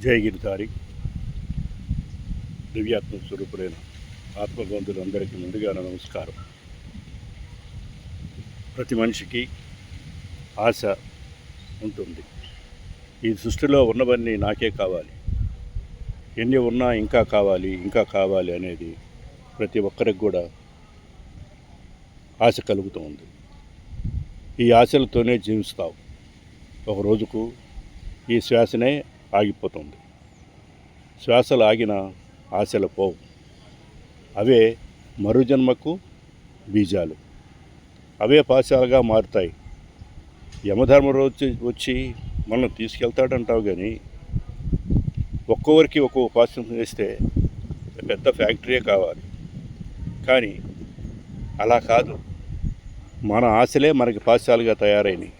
జయగిరిదారి దివ్యాత్మ స్వరూపులైన ఆత్మబంధులందరికీ ముందుగా నమస్కారం. ప్రతి మనిషికి ఆశ ఉంటుంది. ఈ సృష్టిలో ఉన్నవన్నీ నాకే కావాలి. ఎన్ని ఉన్నా ఇంకా కావాలి ఇంకా కావాలి అనేది ప్రతి ఒక్కరికి కూడా ఆశ కలుగుతూ ఉంది. ఈ ఆశలతోనే జీవిస్తావు. ఒక రోజుకు ఈ శ్వాసనే ఆగిపోతుంది. శ్వాసలు ఆగిన ఆశలు పోవు. అవే మరుజన్మకు బీజాలు. అవే పాశాలుగా మారుతాయి. యమధర్మ రోజు వచ్చి మనం తీసుకెళ్తాడంటావు కానీ ఒక్కొక్కరికి ఒక్కొక్క పాశం వేస్తే పెద్ద ఫ్యాక్టరీయే కావాలి. కానీ అలా కాదు. మన ఆశలే మనకి పాశాలుగా తయారైనవి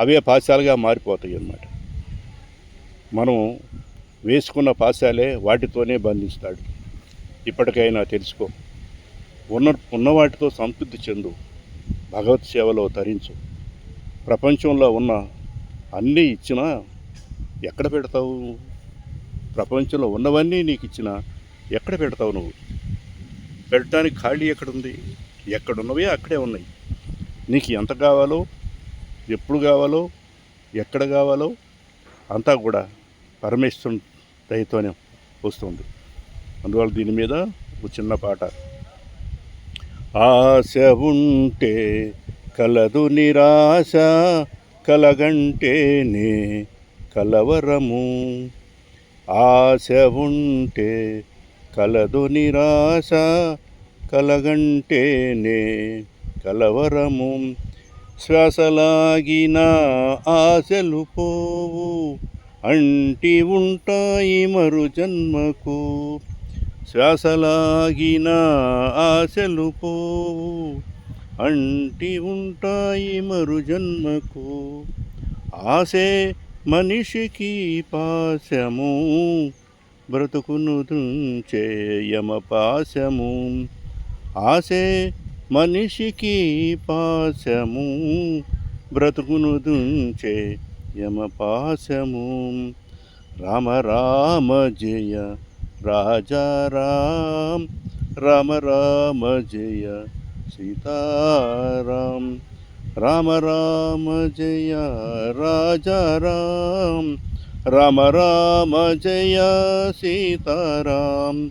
అవే పాశాలుగా మారిపోతాయి అన్నమాట మనం వేసుకున్న పాశాలే వాటితోనే బంధిస్తాడు. ఇప్పటికైనా తెలుసుకో. ఉన్న ఉన్న వాటితో సంతృప్తి చెందు. భగవత్ సేవలో తరించు. ప్రపంచంలో ఉన్న అన్నీ ఇచ్చినా ఎక్కడ పెడతావు? ప్రపంచంలో ఉన్నవన్నీ నీకు ఇచ్చినా ఎక్కడ పెడతావు నువ్వు? పెట్టడానికి ఖాళీ ఎక్కడుంది? ఎక్కడున్నవే అక్కడే ఉన్నాయి. నీకు ఎంత కావాలో ఎప్పుడు కావాలో ఎక్కడ కావాలో అంతా కూడా పరమేశ్వరం దయతోనే వస్తుంది. అందువల్ల దీని మీద ఒక చిన్న పాట. ఆశ ఉంటే కలదు నిరాశ కలగంటేనే కలవరము. ఆశ ఉంటే కలదు నిరాశ కలగంటేనే కలవరము. శ్వాసలాగిన ఆశలు పోవు. అంటి ఉంటాయి మరు జన్మకు. శ్వాసలాగిన ఆశలు పోవు. అంటి ఉంటాయి మరు జన్మకు. ఆశే మనిషికి పాశము. బ్రతుకును దుంచే యమ పాశము ఆశే మనిషికి పాశము బ్రతుకును దుంచే యమ పాశము. రామ రామ జయ రాజా రామ్. రామ రామ జయ సీతారాం. రామ రామ జయ రాజా రామ్. రామ రామ జయ సీతారాం.